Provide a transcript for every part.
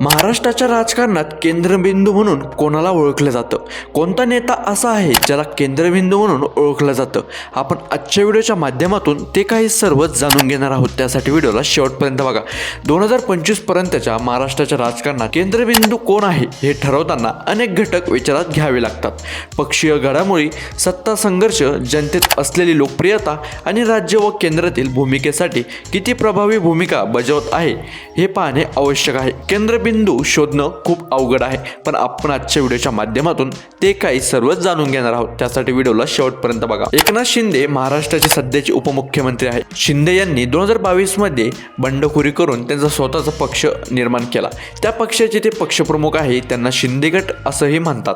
महाराष्ट्राच्या राजकारणात केंद्रबिंदू म्हणून कोणाला ओळखलं जातं? कोणता नेता असा आहे ज्याला केंद्रबिंदू म्हणून ओळखलं जातं? आपण आजच्या व्हिडिओच्या माध्यमातून ते काही सर्व जाणून घेणार आहोत. त्यासाठी व्हिडिओला शेवटपर्यंत बघा. दोन हजार पंचवीसपर्यंतच्या महाराष्ट्राच्या राजकारणात केंद्रबिंदू कोण आहे हे ठरवताना अनेक घटक विचारात घ्यावे लागतात. पक्षीय घडामोडी सत्ता संघर्ष जनतेत असलेली लोकप्रियता आणि राज्य व केंद्रातील भूमिकेसाठी किती प्रभावी भूमिका बजावत आहे हे पाहणे आवश्यक आहे. केंद्र केंद्रबिंदू शोधणं खूप अवघड आहे. पण आपण आजच्या व्हिडिओच्या माध्यमातून ते काही सर्वच जाणून घेणार आहोत. त्यासाठी व्हिडिओला शेवटपर्यंत बघा. एकनाथ शिंदे महाराष्ट्राचे सध्याचे उपमुख्यमंत्री आहेत. शिंदे यांनी दोन हजार बावीसमध्ये बंडखोरी करून त्यांचा स्वतःचा पक्ष निर्माण केला. त्या पक्षाचे ते पक्षप्रमुख आहे त्यांना शिंदे गट असंही म्हणतात.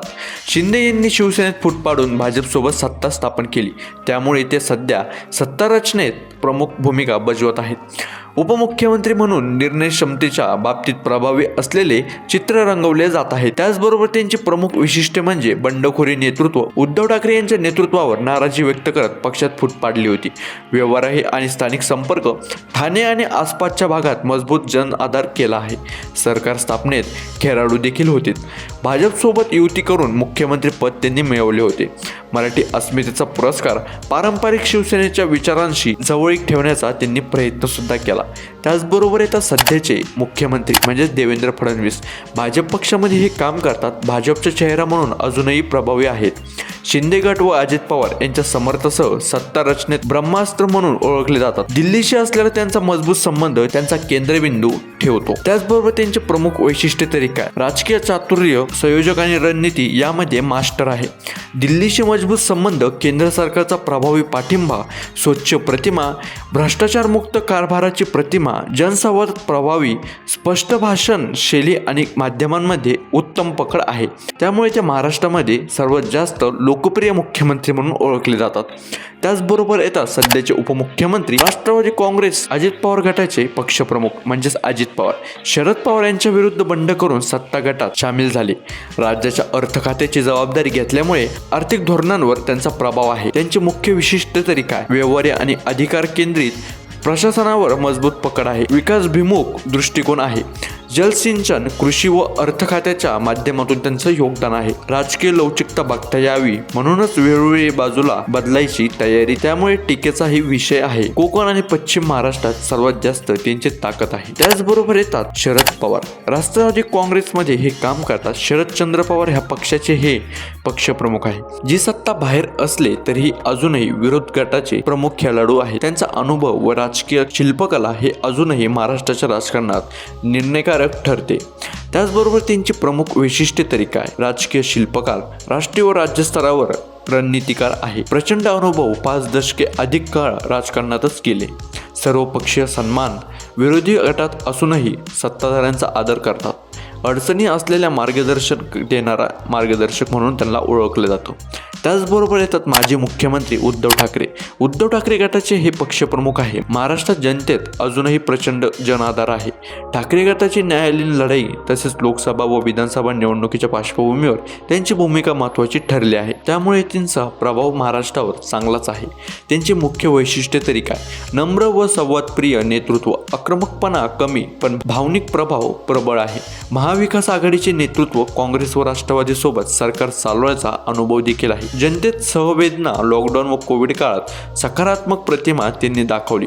शिंदे यांनी शिवसेनेत फूट पाडून भाजपसोबत सत्ता स्थापन केली. त्यामुळे ते सध्या सत्ता रचनेत प्रमुख भूमिका बजावत आहेत. उपमुख्यमंत्री म्हणून निर्णय क्षमतेच्या बाबतीत प्रभावी असलेले चित्र रंगवले जात आहे. त्याचबरोबर त्यांची प्रमुख वैशिष्ट्य म्हणजे बंडखोरी नेतृत्व. उद्धव ठाकरे यांच्या नेतृत्वावर नाराजी व्यक्त करत पक्षात फूट पाडली होती. व्यवहारही आणि स्थानिक संपर्क ठाणे आणि आसपासच्या भागात मजबूत जन आधार केला आहे. सरकार स्थापनेत खेळाडू देखील होते. भाजपसोबत युती करून मुख्यमंत्री पद त्यांनी मिळवले होते. मराठी अस्मितेचा पुरस्कार पारंपरिक शिवसेनेच्या विचारांशी जवळीक ठेवण्याचा त्यांनी प्रयत्न सुद्धा केला. त्याचबरोबर येतात सध्याचे मुख्यमंत्री म्हणजेच देवेंद्र फडणवीस. भाजप पक्षामध्ये हे काम करतात भाजपचा चेहरा म्हणून अजूनही प्रभावी आहेत. शिंदे गट व अजित पवार यांच्या समर्थसह सत्ता रचनेत ब्रह्मास्त्र म्हणून ओळखले जातात. दिल्लीशी असलेला त्यांचा मजबूत संबंध त्यांचा केंद्रबिंदू ठेवतो. त्याचबरोबर त्यांचे प्रमुख वैशिष्ट्य तरी काय? राजकीय चातुर्य संयोजक आणि रणनीती यामध्ये मास्टर आहे. दिल्लीशी मजबूत संबंध केंद्र सरकारचा प्रभावी पाठिंबा स्वच्छ प्रतिमा भ्रष्टाचारमुक्त कारभाराची प्रतिमा जनसंवाद प्रभावी स्पष्ट भाषण शैली आणि माध्यमांमध्ये उत्तम पकड आहे. त्यामुळे ते महाराष्ट्रामध्ये सर्वात जास्त लोकप्रिय मुख्यमंत्री म्हणून ओळखले जातात. त्याचबरोबर येतात सध्याचे उपमुख्यमंत्री राष्ट्रवादी काँग्रेस अजित पवार गटाचे पक्षप्रमुख म्हणजेच अजित पवार. शरद पवार यांच्या विरुद्ध बंड करून सत्ता गटात सामील झाले. राज्याच्या अर्थ खात्याची जबाबदारी घेतल्यामुळे आर्थिक धोरणांवर त्यांचा प्रभाव आहे. त्यांचे मुख्य विशिष्ट तरी काय? व्यवहारी आणि अधिकार केंद्रित प्रशासनावर मजबूत पकड आहे. विकासभिमुख दृष्टिकोन आहे. जलसिंचन कृषी व अर्थ खात्याच्या माध्यमातून त्यांचं योगदान आहे. राजकीय लवचिकता बघता यावी म्हणूनच वेळोवेळी बाजूला बदलायची तयारी त्यामुळे टीकेचाही विषय आहे. कोकण आणि पश्चिम महाराष्ट्रात सर्वात जास्त त्यांची ताकद आहे. त्याचबरोबर येतात शरद पवार. राष्ट्रवादी काँग्रेसमध्ये हे काम करतात शरदचंद्र पवार ह्या पक्षाचे हे पक्षप्रमुख आहे. जी सत्ता बाहेर असले तरीही अजूनही विरोध गटाचे प्रमुख खेळाडू आहे त्यांचा अनुभव व राजकीय शिल्पकला हे अजूनही महाराष्ट्राच्या राजकारणात निर्णयकारक ठरते. त्याचबरोबर त्यांची प्रमुख वैशिष्ट्य तरी काय? राजकीय शिल्पकार राष्ट्रीय व राज्य स्तरावर रणनीतिकार आहे. प्रचंड अनुभव पाच दशके अधिक काळ राजकारणातच केले. सर्वपक्षीय सन्मान विरोधी गटात असूनही सत्ताधाऱ्यांचा आदर करतात. अडचणी असलेल्या मार्गदर्शन देणारा मार्गदर्शक म्हणून त्यांना ओळखलं जातं. त्याचबरोबर येतात माजी मुख्यमंत्री उद्धव ठाकरे. उद्धव ठाकरे गटाचे हे पक्षप्रमुख आहे. महाराष्ट्रात जनतेत अजूनही प्रचंड जनाधार आहे. ठाकरे गटाची न्यायालयीन लढाई तसेच लोकसभा व विधानसभा निवडणुकीच्या पार्श्वभूमीवर त्यांची भूमिका महत्त्वाची ठरली आहे. त्यामुळे त्यांचा प्रभाव महाराष्ट्रावर चांगलाच आहे. त्यांचे मुख्य वैशिष्ट्य तरी काय? नम्र व संवादप्रिय नेतृत्व आक्रमकपणा कमी पण भावनिक प्रभाव प्रबळ आहे. महाविकास आघाडीचे नेतृत्व काँग्रेस व राष्ट्रवादीसोबत सरकार चालवायचा अनुभव देखील आहे. जनतेत सहवेदना लॉकडाऊन व कोविड काळात सकारात्मक प्रतिमा त्यांनी दाखवली.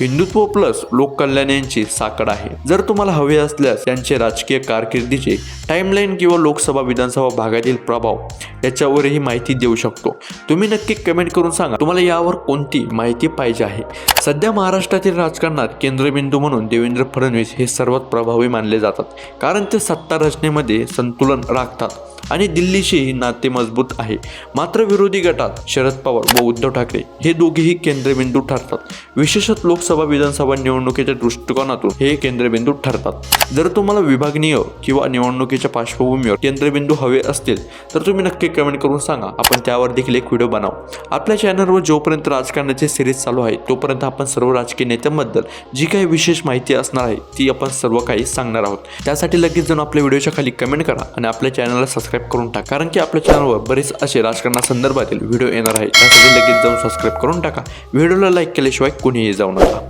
हिंदुत्व प्लस लोककल्याण यांची साकड आहे. जर तुम्हाला हवे असल्यास त्यांचे राजकीय कारकिर्दीचे टाईमलाईन किंवा लोकसभा विधानसभा भागातील प्रभाव याच्यावरही माहिती देऊ शकतो. तुम्ही नक्की कमेंट करून सांगा तुम्हाला यावर कोणती माहिती पाहिजे आहे? सध्या महाराष्ट्रातील राजकारणात केंद्रबिंदू म्हणून देवेंद्र फडणवीस हे सर्वात प्रभावी मानले जातात कारण ते सत्ता रचनेमध्ये संतुलन राखतात. आणि दिल्लीशीही नाते मजबूत आहे. मात्र विरोधी गटात शरद पवार व उद्धव ठाकरे हे दोघेही केंद्रबिंदू ठरतात. विशेषत लोकसभा विधानसभा निवडणुकीच्या दृष्टिकोनातून हे केंद्रबिंदू ठरतात. जर तुम्हाला विभागनीय किंवा निवडणुकीच्या पार्श्वभूमीवर केंद्रबिंदू हवे असतील तर तुम्ही नक्की कमेंट करून सांगा. आपण त्यावर देखील एक व्हिडिओ बनाव. आपल्या चॅनलवर जोपर्यंत राजकारणाची सिरीज चालू आहे तोपर्यंत आपण सर्व राजकीय नेत्यांबद्दल जी काही विशेष माहिती असणार आहे ती आपण सर्व काही सांगणार आहोत. त्यासाठी लगेच जाऊन आपल्या व्हिडिओच्या खाली कमेंट करा आणि आपल्या चॅनलला सबस्क्राईब करून टाका. कारण की आपल्या चॅनलवर बरेच असे राजकारणासंदर्भातील व्हिडिओ येणार आहे त्यासाठी लगेच जाऊन सबस्क्राईब करून टाका. व्हिडिओला लाईक केल्याशिवाय कुणीही जाऊ नका.